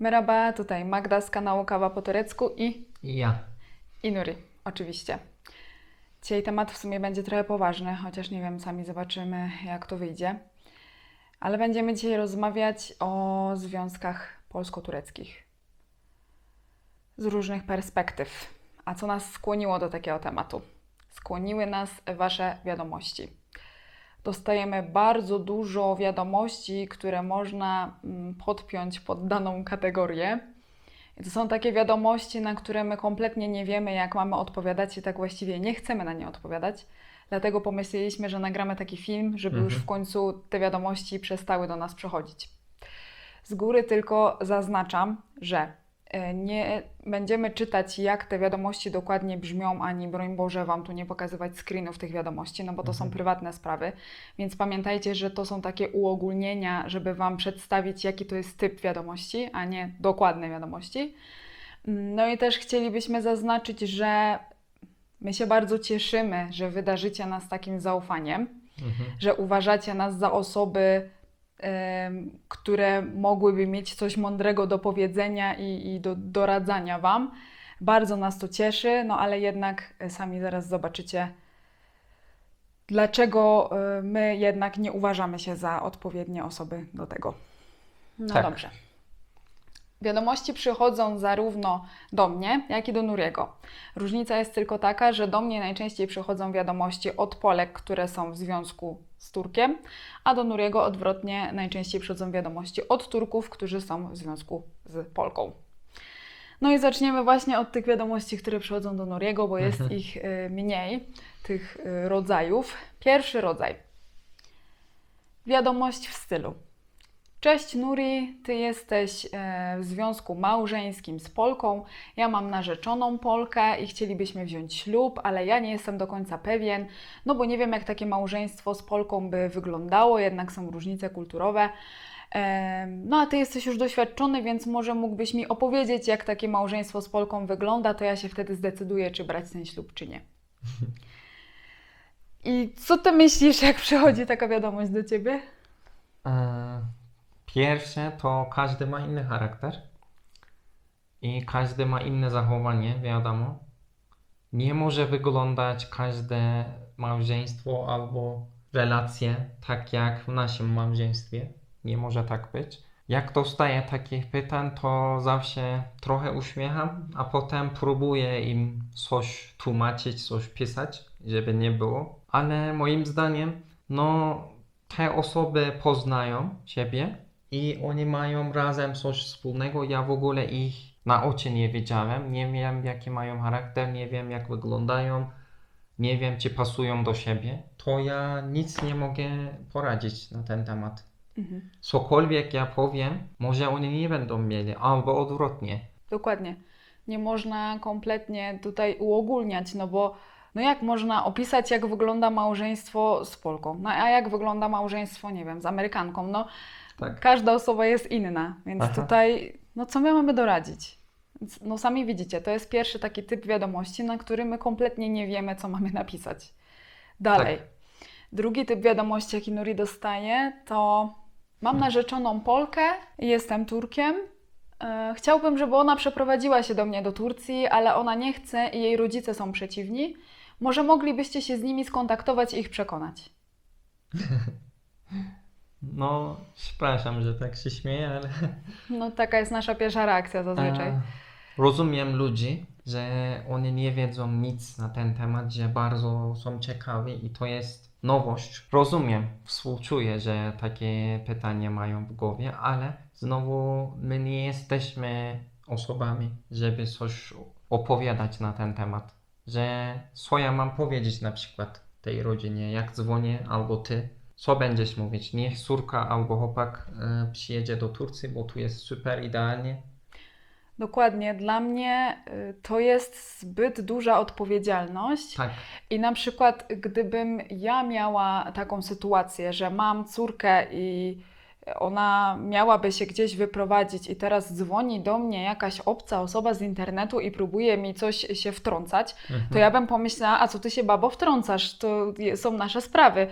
Merhaba, tutaj Magda z kanału Kawa po turecku i, I ja. i Nuri, oczywiście. Dzisiaj temat w sumie będzie trochę poważny, chociaż nie wiem, sami zobaczymy jak to wyjdzie. Ale będziemy dzisiaj rozmawiać o związkach polsko-tureckich. Z różnych perspektyw. A co nas skłoniło do takiego tematu? Skłoniły nas Wasze wiadomości. Dostajemy bardzo dużo wiadomości, które można mm, podpiąć pod daną kategorię. I to są takie wiadomości, na które my kompletnie nie wiemy, jak mamy odpowiadać i tak właściwie nie chcemy na nie odpowiadać. Dlatego pomyśleliśmy, że nagramy taki film, żeby już w końcu te wiadomości przestały do nas przechodzić. Z góry tylko zaznaczam, że nie będziemy czytać, jak te wiadomości dokładnie brzmią, ani broń Boże Wam tu nie pokazywać screenów tych wiadomości, no bo to są prywatne sprawy. Więc pamiętajcie, że to są takie uogólnienia, żeby Wam przedstawić, jaki to jest typ wiadomości, a nie dokładne wiadomości. No i też chcielibyśmy zaznaczyć, że my się bardzo cieszymy, że wydarzycie nas takim zaufaniem, że uważacie nas za osoby, które mogłyby mieć coś mądrego do powiedzenia i, i do doradzania Wam. Bardzo nas to cieszy, no ale jednak e, sami zaraz zobaczycie, dlaczego e, my jednak nie uważamy się za odpowiednie osoby do tego. No Tak. dobrze. Wiadomości przychodzą zarówno do mnie, jak i do Nuriego. Różnica jest tylko taka, że do mnie najczęściej przychodzą wiadomości od Polek, które są w związku z Turkiem, a do Nuriego odwrotnie najczęściej przychodzą wiadomości od Turków, którzy są w związku z Polką. No i zaczniemy właśnie od tych wiadomości, które przychodzą do Nuriego, bo jest ich y, mniej, tych y, rodzajów. Pierwszy rodzaj. Wiadomość w stylu. Cześć Nuri, ty jesteś e, w związku małżeńskim z Polką. Ja mam narzeczoną Polkę i chcielibyśmy wziąć ślub, ale ja nie jestem do końca pewien, no bo nie wiem, jak takie małżeństwo z Polką by wyglądało, jednak są różnice kulturowe. Em, No a ty jesteś już doświadczony, więc może mógłbyś mi opowiedzieć, jak takie małżeństwo z Polką wygląda, to ja się wtedy zdecyduję, czy brać ten ślub, czy nie. I co ty myślisz, jak przychodzi taka wiadomość do ciebie? E, Pierwsze to każdy ma inny charakter i każdy ma inne zachowanie, wiadomo. Nie może wyglądać każde małżeństwo albo relacje tak jak w naszym małżeństwie. Nie może tak być. Jak dostaję takich pytań, to zawsze trochę uśmiecham, a potem próbuję im coś tłumaczyć, coś pisać, żeby nie było. Ale moim zdaniem, no, te osoby poznają siebie i oni mają razem coś wspólnego. Ja w ogóle ich na oczy nie widziałem. Nie wiem, jaki mają charakter, nie wiem, jak wyglądają, nie wiem, czy pasują do siebie. To ja nic nie mogę poradzić na ten temat. Cokolwiek ja powiem, może oni nie będą mieli, albo odwrotnie. Dokładnie. Nie można kompletnie tutaj uogólniać, no bo no jak można opisać, jak wygląda małżeństwo z Polką? No a jak wygląda małżeństwo, nie wiem, z Amerykanką? No Tak. każda osoba jest inna, więc Aha. tutaj, no co my mamy doradzić? No sami widzicie, to jest pierwszy taki typ wiadomości, na który my kompletnie nie wiemy, co mamy napisać. Dalej. Tak. Drugi typ wiadomości, jaki Nuri dostaje, to mam narzeczoną Polkę, jestem Turkiem. E, Chciałbym, żeby ona przeprowadziła się do mnie do Turcji, ale ona nie chce i jej rodzice są przeciwni. Może moglibyście się z nimi skontaktować i ich przekonać. No, przepraszam, że tak się śmieję, ale No taka jest nasza pierwsza reakcja zazwyczaj. E, Rozumiem ludzi, że oni nie wiedzą nic na ten temat, że bardzo są ciekawi i to jest nowość. Rozumiem, współczuję, że takie pytania mają w głowie, ale znowu my nie jesteśmy osobami, żeby coś opowiadać na ten temat. Że co ja mam powiedzieć na przykład tej rodzinie, jak dzwonię albo ty, co będziesz mówić? Niech córka albo chłopak e, przyjedzie do Turcji, bo tu jest super idealnie. Dokładnie. Dla mnie y, to jest zbyt duża odpowiedzialność. Tak. I na przykład, gdybym ja miała taką sytuację, że mam córkę i ona miałaby się gdzieś wyprowadzić, i teraz dzwoni do mnie jakaś obca osoba z internetu i próbuje mi coś się wtrącać, to ja bym pomyślała, a co ty się babo wtrącasz? To są nasze sprawy.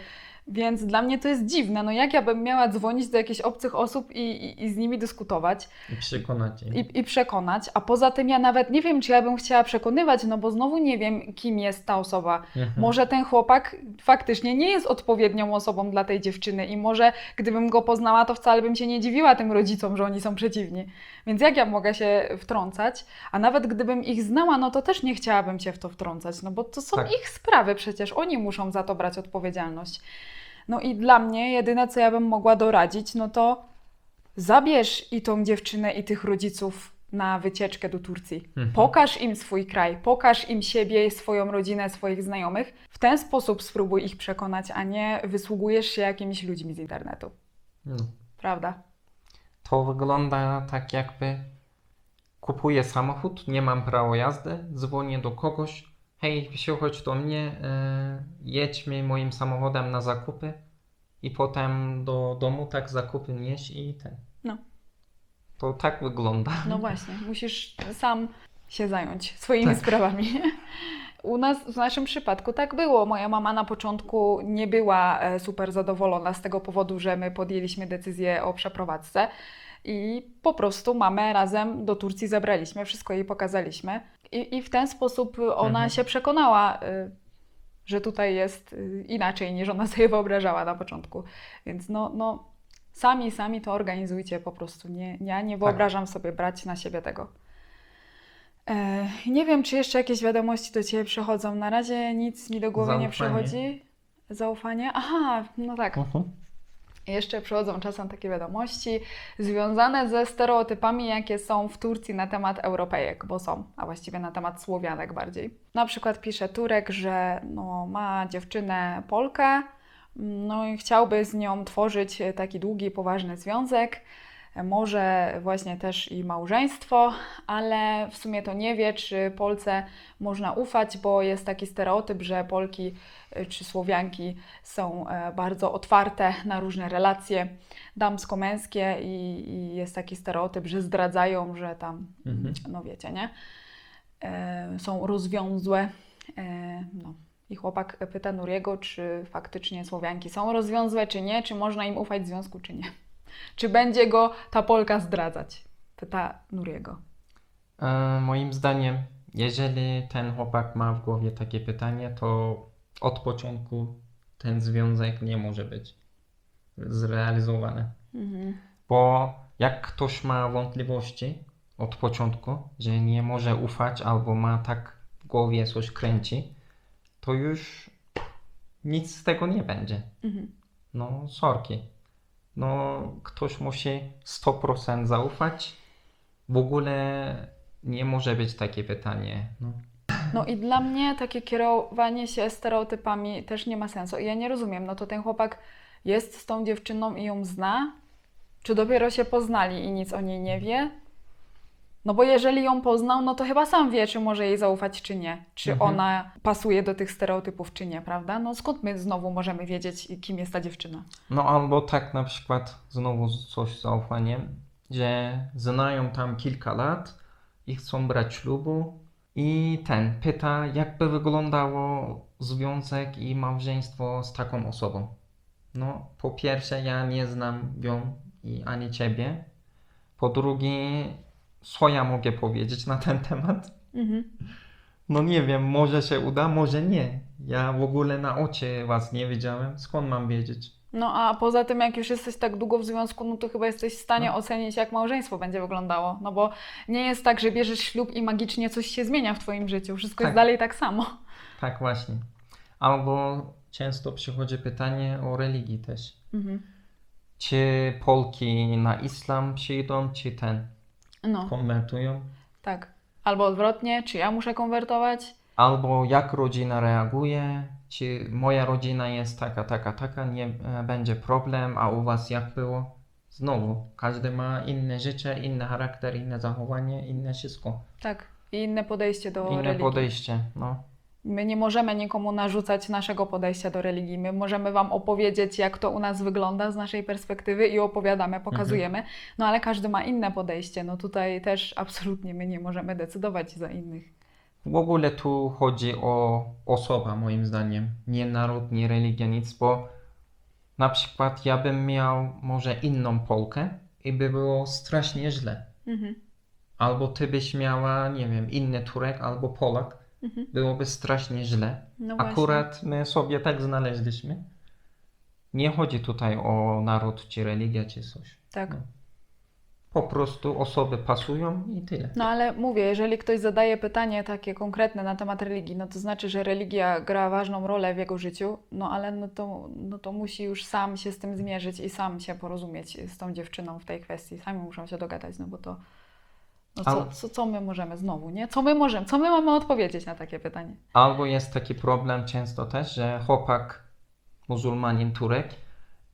Więc dla mnie to jest dziwne. No jak ja bym miała dzwonić do jakichś obcych osób i, i, i z nimi dyskutować I przekonać i, i przekonać, a poza tym ja nawet nie wiem, czy ja bym chciała przekonywać, no bo znowu nie wiem, kim jest ta osoba. Mhm. Może ten chłopak faktycznie nie jest odpowiednią osobą dla tej dziewczyny i może gdybym go poznała, to wcale bym się nie dziwiła tym rodzicom, że oni są przeciwni. Więc jak ja mogę się wtrącać? A nawet gdybym ich znała, no to też nie chciałabym się w to wtrącać, no bo to są Tak. ich sprawy przecież, oni muszą za to brać odpowiedzialność. No i dla mnie jedyne, co ja bym mogła doradzić, no to zabierz i tą dziewczynę, i tych rodziców na wycieczkę do Turcji. Mhm. Pokaż im swój kraj, pokaż im siebie, swoją rodzinę, swoich znajomych. W ten sposób spróbuj ich przekonać, a nie wysługujesz się jakimiś ludźmi z internetu. No. Prawda? To wygląda tak jakby kupuję samochód, nie mam prawa jazdy, dzwonię do kogoś, hej, chodź do mnie, e, jedźmy moim samochodem na zakupy i potem do domu tak zakupy nieść i ten. No. To tak wygląda. No właśnie, musisz sam się zająć swoimi Tak. sprawami. U nas, w naszym przypadku tak było. Moja mama na początku nie była e, super zadowolona z tego powodu, że my podjęliśmy decyzję o przeprowadzce i po prostu mamę razem do Turcji zabraliśmy, wszystko jej pokazaliśmy i, i w ten sposób ona Mhm. się przekonała, e, że tutaj jest e, inaczej niż ona sobie wyobrażała na początku. Więc no, no sami, sami to organizujcie po prostu. Nie, ja nie wyobrażam sobie brać na siebie tego. E, nie wiem, czy jeszcze jakieś wiadomości do Ciebie przychodzą. Na razie nic mi do głowy nie Zaufanie. przychodzi. Zaufanie? Aha, no tak. Mhm. Jeszcze przychodzą czasem takie wiadomości związane ze stereotypami, jakie są w Turcji na temat Europejek, bo są, a właściwie na temat Słowianek bardziej. Na przykład pisze Turek, że no, ma dziewczynę Polkę, no i chciałby z nią tworzyć taki długi, poważny związek, może właśnie też i małżeństwo, ale w sumie to nie wie, czy Polce można ufać, bo jest taki stereotyp, że Polki y, czy Słowianki są e, bardzo otwarte na różne relacje damsko-męskie i, i jest taki stereotyp, że zdradzają, że tam, Mhm. no wiecie, nie? E, są rozwiązłe. E, no. I chłopak pyta Nuriego, czy faktycznie Słowianki są rozwiązłe, czy nie, czy można im ufać w związku, czy nie. Czy będzie go ta Polka zdradzać? Pyta Nuriego. E, moim zdaniem, jeżeli ten chłopak ma w głowie takie pytanie, to od początku ten związek nie może być zrealizowany. Mhm. Bo jak ktoś ma wątpliwości od początku, że nie może ufać albo ma tak w głowie coś kręci, to już nic z tego nie będzie. Mhm. No, sorki. No, ktoś musi 100% zaufać. W ogóle nie może być takie pytanie. No. No i dla mnie takie kierowanie się stereotypami też nie ma sensu. I ja nie rozumiem, no to ten chłopak jest z tą dziewczyną i ją zna? Czy dopiero się poznali i nic o niej nie wie? No bo jeżeli ją poznał, no to chyba sam wie, czy może jej zaufać, czy nie. Czy Mhm. ona pasuje do tych stereotypów, czy nie, prawda? No skąd my znowu możemy wiedzieć, kim jest ta dziewczyna? No albo tak na przykład znowu coś z zaufaniem, że znają tam kilka lat i chcą brać ślubu i ten pyta, jakby wyglądało związek i małżeństwo z taką osobą. No, po pierwsze, ja nie znam ją i ani ciebie. Po drugie, co ja mogę powiedzieć na ten temat? Mhm. No nie wiem, może się uda, może nie. Ja w ogóle na oczy was nie widziałem, skąd mam wiedzieć? No a poza tym, jak już jesteś tak długo w związku, no to chyba jesteś w stanie No. ocenić, jak małżeństwo będzie wyglądało. No bo nie jest tak, że bierzesz ślub i magicznie coś się zmienia w Twoim życiu. Wszystko jest Tak. dalej tak samo. Tak, właśnie. Albo często przychodzi pytanie o religii też. Mhm. Czy Polki na islam przyjdą, czy ten No, konwertują? tak. Albo odwrotnie, czy ja muszę konwertować? Albo jak rodzina reaguje? Czy moja rodzina jest taka, taka, taka, nie e, będzie problem, a u was jak było? Znowu, każdy ma inne życie, inny charakter, inne zachowanie, inne wszystko. Tak. I inne podejście do Inne religii. podejście, no. My nie możemy nikomu narzucać naszego podejścia do religii. My możemy Wam opowiedzieć, jak to u nas wygląda z naszej perspektywy i opowiadamy, pokazujemy. No ale każdy ma inne podejście. No tutaj też absolutnie my nie możemy decydować za innych. W ogóle tu chodzi o osobę, moim zdaniem. Nie naród, nie religia, nic, bo na przykład ja bym miał może inną Polkę i by było strasznie źle. Mhm. Albo ty byś miała, nie wiem, inny Turek albo Polak. Mhm. Byłoby strasznie źle. No. Akurat my sobie tak znaleźliśmy. Nie chodzi tutaj o naród, czy religia, czy coś. Tak. No. Po prostu osoby pasują i tyle. No ale mówię, jeżeli ktoś zadaje pytanie takie konkretne na temat religii, no to znaczy, że religia gra ważną rolę w jego życiu, no ale no to, no to musi już sam się z tym zmierzyć i sam się porozumieć z tą dziewczyną w tej kwestii. Sami muszą się dogadać, no bo to. No co, co, co my możemy znowu, nie? Co my możemy? Co my mamy odpowiedzieć na takie pytanie? Albo jest taki problem często też, że chłopak muzułmanin Turek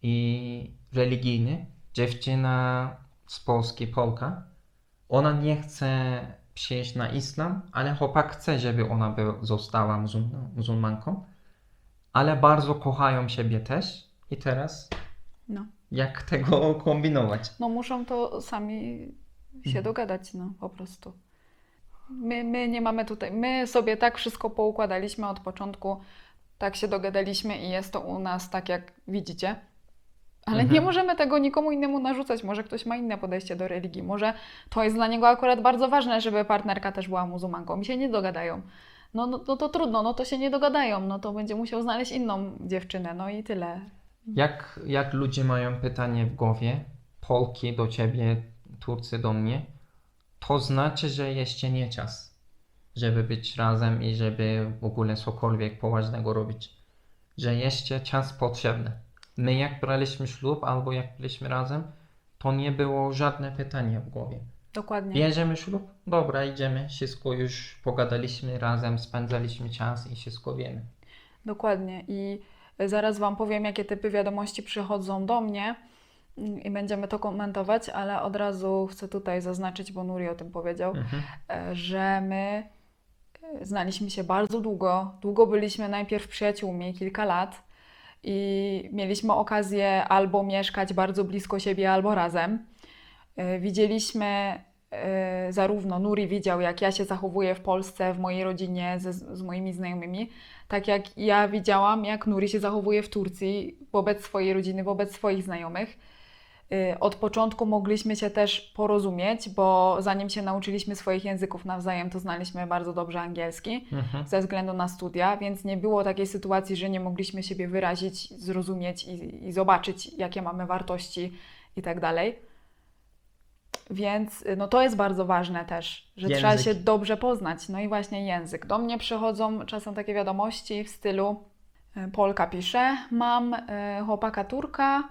i religijny, dziewczyna z Polski, Polka, ona nie chce przyjść na islam, ale chłopak chce, żeby ona by, została muzułma, muzułmanką, ale bardzo kochają siebie też i teraz No. jak tego kombinować? No muszą to sami się Mhm. dogadać, no po prostu. My, my nie mamy tutaj, my sobie tak wszystko poukładaliśmy od początku, tak się dogadaliśmy i jest to u nas tak, jak widzicie. Ale Mhm. nie możemy tego nikomu innemu narzucać. Może ktoś ma inne podejście do religii. Może to jest dla niego akurat bardzo ważne, żeby partnerka też była muzułmanką. I się nie dogadają. No, no, no to trudno, no to się nie dogadają. No to będzie musiał znaleźć inną dziewczynę. No i tyle. Jak, jak ludzie mają pytanie w głowie, Polki do ciebie, Turcy do mnie, to znaczy, że jeszcze nie czas, żeby być razem i żeby w ogóle cokolwiek poważnego robić. Że jeszcze czas potrzebny. My jak braliśmy ślub albo jak byliśmy razem, to nie było żadne pytanie w głowie. Dokładnie. Bierzemy ślub? Dobra, idziemy, wszystko już pogadaliśmy razem, spędzaliśmy czas i wszystko wiemy. Dokładnie. I zaraz Wam powiem, jakie typy wiadomości przychodzą do mnie i będziemy to komentować, ale od razu chcę tutaj zaznaczyć, bo Nuri o tym powiedział, Mhm. e, że my e, znaliśmy się bardzo długo. Długo byliśmy najpierw przyjaciółmi, kilka lat i mieliśmy okazję albo mieszkać bardzo blisko siebie, albo razem. E, Widzieliśmy zarówno Nuri widział, jak ja się zachowuję w Polsce, w mojej rodzinie, ze, z moimi znajomymi, tak jak ja widziałam, jak Nuri się zachowuje w Turcji wobec swojej rodziny, wobec swoich znajomych. Y, Od początku mogliśmy się też porozumieć, bo zanim się nauczyliśmy swoich języków nawzajem, to znaliśmy bardzo dobrze angielski Mhm. ze względu na studia, więc nie było takiej sytuacji, że nie mogliśmy siebie wyrazić, zrozumieć i, i zobaczyć, jakie mamy wartości i tak dalej. Więc no to jest bardzo ważne też, że trzeba Język. się dobrze poznać. No i właśnie język. Do mnie przychodzą czasem takie wiadomości w stylu y, Polka pisze, mam y, chłopaka Turka,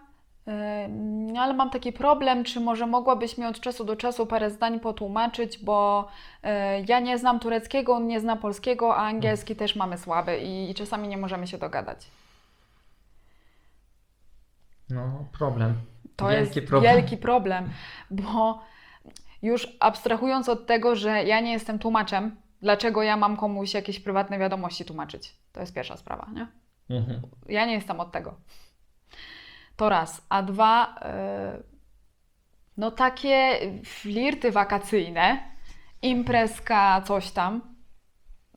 ale mam taki problem, czy może mogłabyś mi od czasu do czasu parę zdań potłumaczyć, bo y, ja nie znam tureckiego, on nie zna polskiego, a angielski też mamy słaby i, i czasami nie możemy się dogadać. No, problem. To Wielki jest problem. wielki problem, bo już abstrahując od tego, że ja nie jestem tłumaczem, dlaczego ja mam komuś jakieś prywatne wiadomości tłumaczyć? To jest pierwsza sprawa, nie? Mhm. Ja nie jestem od tego. To raz. A dwa, yy, no takie flirty wakacyjne, imprezka, coś tam,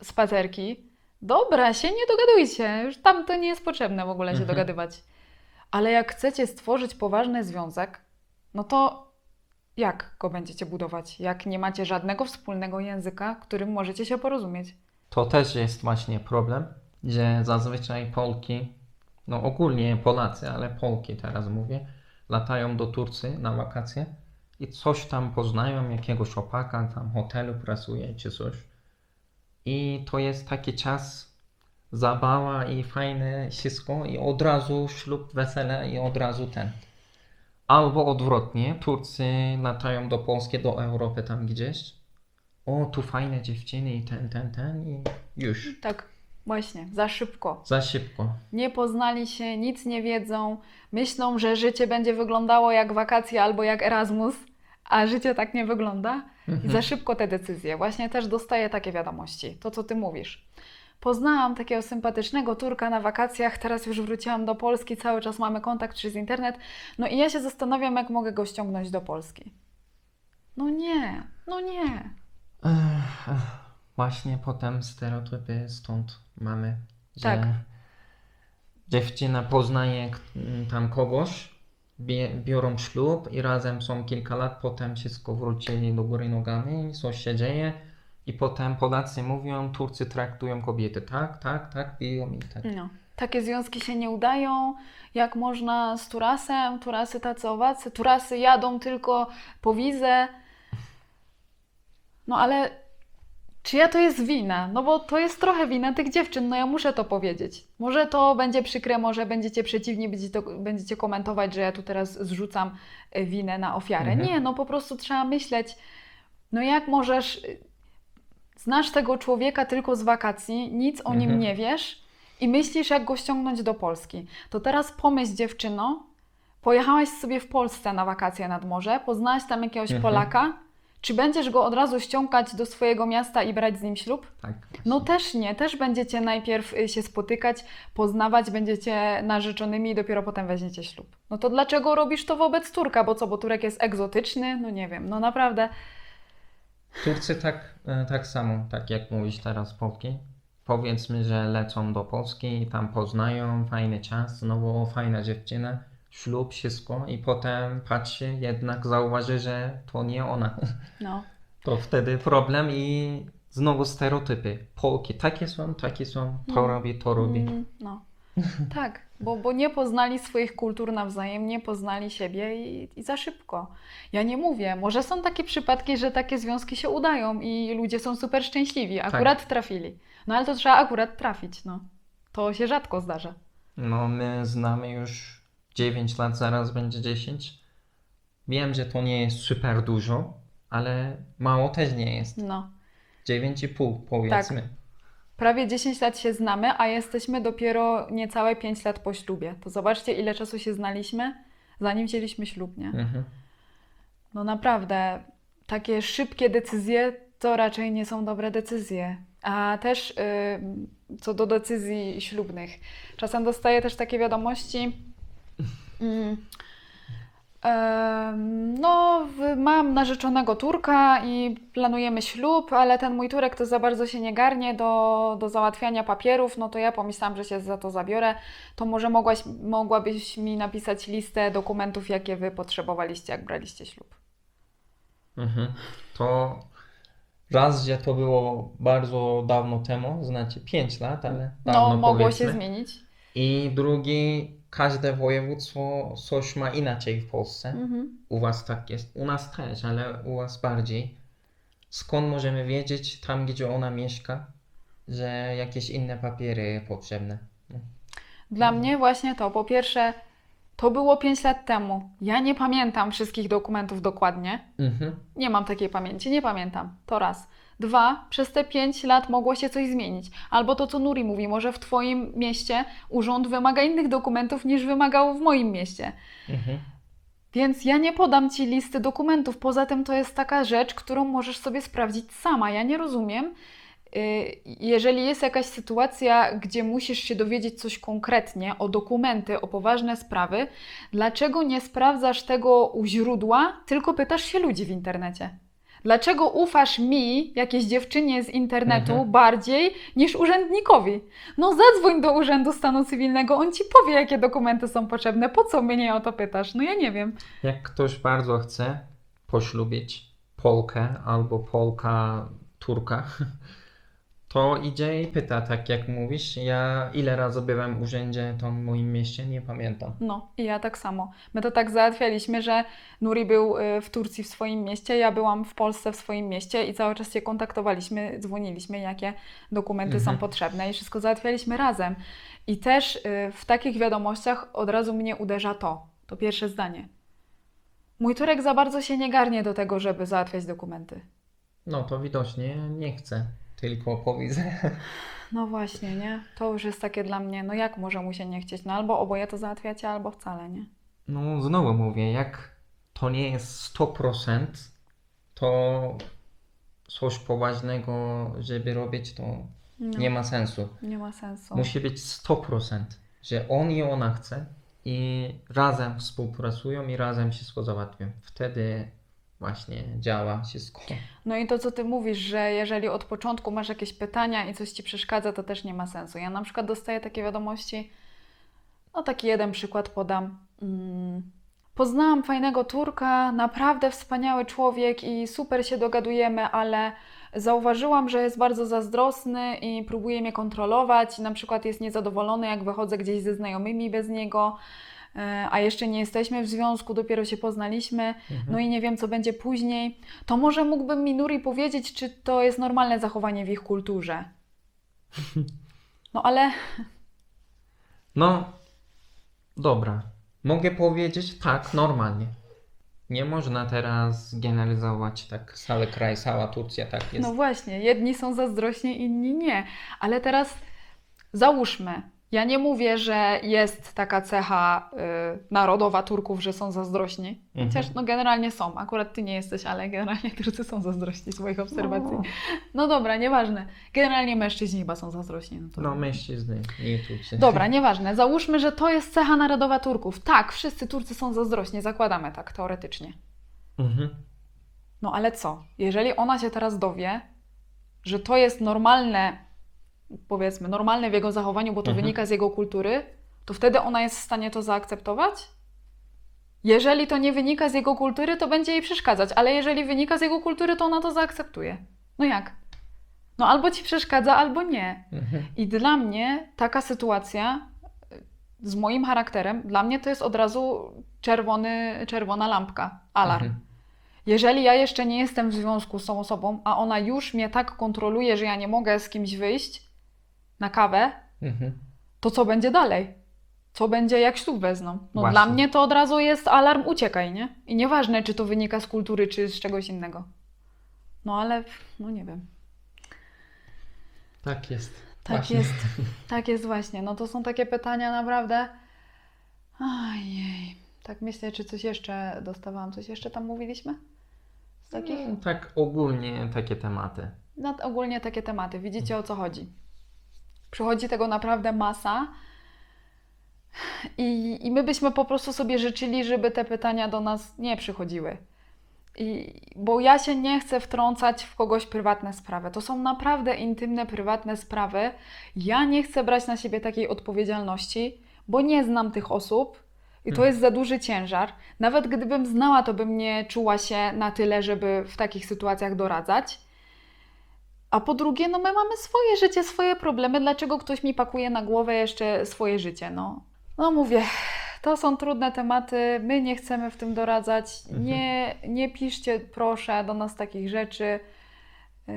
spacerki. Dobra, się nie dogadujcie. Już tam to nie jest potrzebne w ogóle się Mhm. dogadywać. Ale jak chcecie stworzyć poważny związek, no to jak go będziecie budować? Jak nie macie żadnego wspólnego języka, którym możecie się porozumieć? To też jest właśnie problem, że zazwyczaj Polki, no ogólnie Polacy, ale Polki teraz mówię, latają do Turcji na wakacje i coś tam poznają, jakiegoś chłopaka, tam hotelu pracuje czy coś. I to jest taki czas zabawa i fajne wszystko i od razu ślub, wesele i od razu ten. Albo odwrotnie, Turcy latają do Polski, do Europy tam gdzieś. O, tu fajne dziewczyny i ten, ten, ten i już. Tak, właśnie, za szybko. Za szybko. Nie poznali się, nic nie wiedzą, myślą, że życie będzie wyglądało jak wakacje albo jak Erasmus, a życie tak nie wygląda. I Mhm. za szybko te decyzje. Właśnie też dostaję takie wiadomości, to co ty mówisz. Poznałam takiego sympatycznego Turka na wakacjach, teraz już wróciłam do Polski, cały czas mamy kontakt przez internet. No i ja się zastanawiam, jak mogę go ściągnąć do Polski. No nie, no nie. Ech. Właśnie potem stereotypy stąd mamy, że Tak. dziewczyna poznaje tam kogoś, biorą ślub i razem są kilka lat, potem wszystko wrócili do góry nogami, coś się dzieje i potem Polacy mówią, Turcy traktują kobiety tak, tak, tak, biją i tak. No. Takie związki się nie udają. Jak można z Turasem? Turasy tacy owacy. Turasy jadą tylko po wizę. No ale czyja to jest wina? No bo to jest trochę wina tych dziewczyn, no ja muszę to powiedzieć. Może to będzie przykre, może będziecie przeciwni, będziecie, będziecie komentować, że ja tu teraz zrzucam y, winę na ofiarę. Mhm. Nie, no po prostu trzeba myśleć, no jak możesz, y, znasz tego człowieka tylko z wakacji, nic o nim Mhm. nie wiesz i myślisz, jak go ściągnąć do Polski. To teraz pomyśl, dziewczyno, pojechałaś sobie w Polsce na wakacje nad morze, poznałaś tam jakiegoś Mhm. Polaka, czy będziesz go od razu ściągać do swojego miasta i brać z nim ślub? tak No właśnie. też nie, też będziecie najpierw y, się spotykać, poznawać, będziecie narzeczonymi i dopiero potem weźmiecie ślub. No to dlaczego robisz to wobec Turka? Bo co, bo Turek jest egzotyczny? No nie wiem, no naprawdę. Turcy tak, e, tak samo, tak jak mówisz teraz Polki. Powiedzmy, że lecą do Polski tam poznają fajny czas, znowu fajna dziewczyna, ślub, wszystko i potem patrzy, jednak zauważy, że to nie ona. No. To wtedy problem i znowu stereotypy. Polki takie są, takie są, to Mm. robi, to robi. Mm, no. Tak, bo, bo nie poznali swoich kultur nawzajem, nie poznali siebie i, i za szybko. Ja nie mówię, może są takie przypadki, że takie związki się udają i ludzie są super szczęśliwi, akurat trafili. No ale to trzeba akurat trafić, no. To się rzadko zdarza. No, my znamy już 9 lat, zaraz będzie 10. Wiem, że to nie jest super dużo, ale mało też nie jest. No. 9,5 powiedzmy. Prawie 10 lat się znamy, a jesteśmy dopiero niecałe 5 lat po ślubie. To zobaczcie, ile czasu się znaliśmy, zanim wzięliśmy ślub, nie? Mhm. No naprawdę, takie szybkie decyzje to raczej nie są dobre decyzje. A też y, co do decyzji ślubnych. Czasem dostaję też takie wiadomości. Mm, no, mam narzeczonego Turka i planujemy ślub, ale ten mój Turek to za bardzo się nie garnie do, do załatwiania papierów, no to ja pomyślałam, że się za to zabiorę. To może mogłaś, mogłabyś mi napisać listę dokumentów, jakie wy potrzebowaliście, jak braliście ślub. Mhm. To raz, że to było bardzo dawno temu, znaczy 5 lat, ale dawno No, mogło powiedzmy. się zmienić. I drugi, każde województwo coś ma inaczej w Polsce. Mhm. U was tak jest, u nas też, ale u was bardziej. Skąd możemy wiedzieć tam, gdzie ona mieszka, że jakieś inne papiery potrzebne? Dla Mhm. mnie właśnie to, po pierwsze, to było 5 lat temu. Ja nie pamiętam wszystkich dokumentów dokładnie. Mhm. Nie mam takiej pamięci, nie pamiętam. To raz. Dwa, przez te 5 lat mogło się coś zmienić. Albo to, co Nuri mówi, może w Twoim mieście urząd wymaga innych dokumentów niż wymagał w moim mieście. Mhm. Więc ja nie podam Ci listy dokumentów. Poza tym to jest taka rzecz, którą możesz sobie sprawdzić sama. Ja nie rozumiem, y, jeżeli jest jakaś sytuacja, gdzie musisz się dowiedzieć coś konkretnie o dokumenty, o poważne sprawy, dlaczego nie sprawdzasz tego u źródła, tylko pytasz się ludzi w internecie? Dlaczego ufasz mi, jakiejś dziewczynie z internetu, Mhm. bardziej niż urzędnikowi? No zadzwoń do Urzędu Stanu Cywilnego, on ci powie, jakie dokumenty są potrzebne. Po co mnie o to pytasz? No ja nie wiem. Jak ktoś bardzo chce poślubić Polkę albo Polka Turka, to idzie i pyta, tak jak mówisz. Ja ile razy byłem w urzędzie tam w moim mieście, nie pamiętam. No i ja tak samo. My to tak załatwialiśmy, że Nuri był y, w Turcji w swoim mieście, ja byłam w Polsce w swoim mieście i cały czas się kontaktowaliśmy, dzwoniliśmy, jakie dokumenty Mhm. są potrzebne i wszystko załatwialiśmy razem. I też y, w takich wiadomościach od razu mnie uderza to, to pierwsze zdanie. Mój Turek za bardzo się nie garnie do tego, żeby załatwiać dokumenty. No to widocznie nie chce, tylko powiedzę. No właśnie, nie? To już jest takie dla mnie, no jak może mu się nie chcieć? No albo oboje to załatwiacie, albo wcale, nie? No znowu mówię, jak to nie jest 100%, to coś poważnego, żeby robić, to No, nie ma sensu. nie ma sensu. Musi być 100%, że on i ona chce i razem współpracują i razem wszystko załatwią. Wtedy właśnie działa wszystko. No i to, co ty mówisz, że jeżeli od początku masz jakieś pytania i coś ci przeszkadza, to też nie ma sensu. Ja na przykład dostaję takie wiadomości, No taki jeden przykład podam. Mm. Poznałam fajnego Turka, naprawdę wspaniały człowiek i super się dogadujemy, ale zauważyłam, że jest bardzo zazdrosny i próbuje mnie kontrolować. Na przykład jest niezadowolony, jak wychodzę gdzieś ze znajomymi bez niego, a jeszcze nie jesteśmy w związku, dopiero się poznaliśmy, no i nie wiem, co będzie później. To może mógłbym mi Nuri powiedzieć, czy to jest normalne zachowanie w ich kulturze? No ale No, dobra. Mogę powiedzieć tak, normalnie. Nie można teraz generalizować tak cały kraj, cała Turcja tak jest. No właśnie, jedni są zazdrośni, inni nie. Ale teraz załóżmy, ja nie mówię, że jest taka cecha y, narodowa Turków, że są zazdrośni. Mhm. Chociaż no generalnie są. Akurat ty nie jesteś, ale generalnie Turcy są zazdrośni z moich obserwacji. No, No dobra, nieważne. Generalnie mężczyźni chyba są zazdrośni. No no mężczyzny, nie Turcy. Dobra, nieważne. Załóżmy, że to jest cecha narodowa Turków. Tak, wszyscy Turcy są zazdrośni, zakładamy tak, teoretycznie. Mhm. No ale co? Jeżeli ona się teraz dowie, że to jest normalne, powiedzmy, normalne w jego zachowaniu, bo to Mhm. wynika z jego kultury, to wtedy ona jest w stanie to zaakceptować? Jeżeli to nie wynika z jego kultury, to będzie jej przeszkadzać, ale jeżeli wynika z jego kultury, to ona to zaakceptuje. No jak? No albo ci przeszkadza, albo nie. Mhm. I dla mnie taka sytuacja y, z moim charakterem, dla mnie to jest od razu czerwony, czerwona lampka, alarm. Mhm. Jeżeli ja jeszcze nie jestem w związku z tą osobą, a ona już mnie tak kontroluje, że ja nie mogę z kimś wyjść na kawę, Mhm. to co będzie dalej? Co będzie, jak ślub wezmą? No Właśnie. dla mnie to od razu jest alarm, uciekaj, nie? I nieważne, czy to wynika z kultury, czy z czegoś innego. No ale, no nie wiem. Tak jest. Tak Właśnie. jest. Tak jest właśnie. No to są takie pytania naprawdę. Ojej. Tak myślę, czy coś jeszcze dostawałam. Coś jeszcze tam mówiliśmy? Z takich? No, tak ogólnie takie tematy. No, ogólnie takie tematy. Widzicie o co chodzi. Przychodzi tego naprawdę masa. I, I my byśmy po prostu sobie życzyli, żeby te pytania do nas nie przychodziły. I, bo ja się nie chcę wtrącać w kogoś prywatne sprawy. To są naprawdę intymne, prywatne sprawy. Ja nie chcę brać na siebie takiej odpowiedzialności, bo nie znam tych osób i to Mhm. jest za duży ciężar. Nawet gdybym znała, to bym nie czuła się na tyle, żeby w takich sytuacjach doradzać. A po drugie, no my mamy swoje życie, swoje problemy. Dlaczego ktoś mi pakuje na głowę jeszcze swoje życie? No, no mówię, to są trudne tematy. My nie chcemy w tym doradzać. Mhm. Nie, nie piszcie, proszę, do nas takich rzeczy. Yy,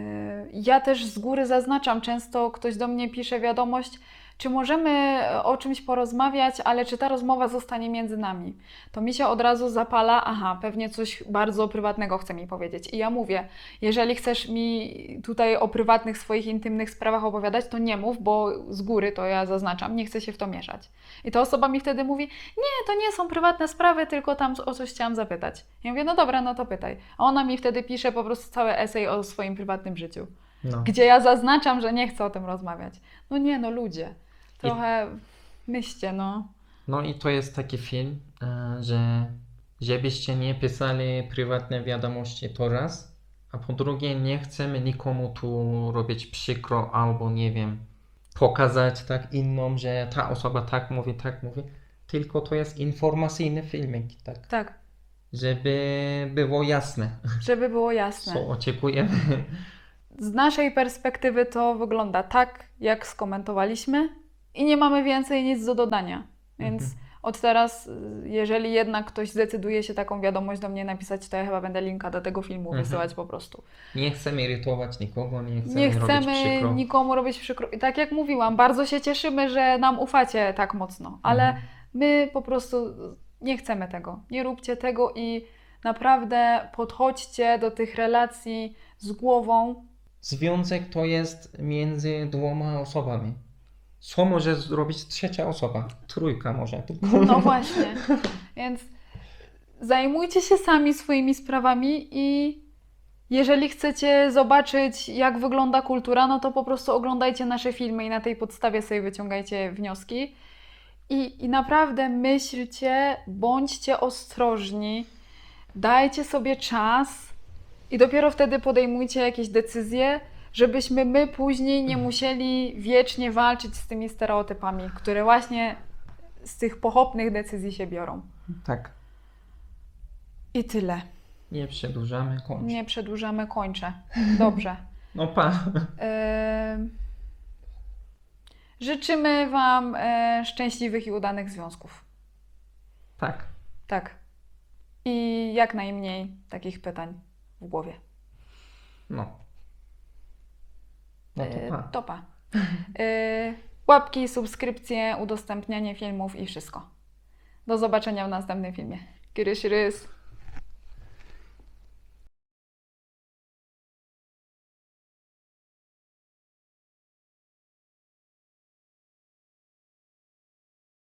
Ja też z góry zaznaczam, często ktoś do mnie pisze wiadomość, czy możemy o czymś porozmawiać, ale czy ta rozmowa zostanie między nami. To mi się od razu zapala, aha, pewnie coś bardzo prywatnego chce mi powiedzieć. I ja mówię, jeżeli chcesz mi tutaj o prywatnych, swoich intymnych sprawach opowiadać, to nie mów, bo z góry to ja zaznaczam, nie chcę się w to mieszać. I ta osoba mi wtedy mówi, nie, to nie są prywatne sprawy, tylko tam o coś chciałam zapytać. Ja mówię, no dobra, no to pytaj. A ona mi wtedy pisze po prostu cały esej o swoim prywatnym życiu, No. gdzie ja zaznaczam, że nie chcę o tym rozmawiać. No nie, no ludzie, trochę myślcie, no. no i to jest taki film, e, że żebyście nie pisali prywatne wiadomości to raz, a po drugie nie chcemy nikomu tu robić przykro albo nie wiem, pokazać tak inną, że ta osoba tak mówi, tak mówi, tylko to jest informacyjny filmik, tak, Tak, żeby było jasne, żeby było jasne. co oczekujemy. Z naszej perspektywy to wygląda tak, jak skomentowaliśmy i nie mamy więcej nic do dodania. Więc Mhm. od teraz, y, jeżeli jednak ktoś zdecyduje się taką wiadomość do mnie napisać, to ja chyba będę linka do tego filmu Mhm. wysyłać po prostu. Nie chcemy irytować nikogo, nie chcemy, Nie robić chcemy przykro. nikomu robić przykro. I tak jak mówiłam, bardzo się cieszymy, że nam ufacie tak mocno, ale Mhm. my po prostu nie chcemy tego. Nie róbcie tego i naprawdę podchodźcie do tych relacji z głową. Związek to jest między dwoma osobami. Co może zrobić trzecia osoba? Trójka może. Tylko... No właśnie. Więc zajmujcie się sami swoimi sprawami i jeżeli chcecie zobaczyć, jak wygląda kultura, no to po prostu oglądajcie nasze filmy i na tej podstawie sobie wyciągajcie wnioski. I, i naprawdę myślcie, bądźcie ostrożni, dajcie sobie czas i dopiero wtedy podejmujcie jakieś decyzje, żebyśmy my później nie musieli wiecznie walczyć z tymi stereotypami, które właśnie z tych pochopnych decyzji się biorą. Tak. I tyle. Nie przedłużamy, kończ. Nie przedłużamy, kończę. Dobrze. No pa. Życzymy Wam e, szczęśliwych i udanych związków. Tak. Tak. I jak najmniej takich pytań w głowie. No. No to E, pa. To pa. E, łapki, subskrypcje, udostępnianie filmów i wszystko. Do zobaczenia w następnym filmie. Görüşürüz.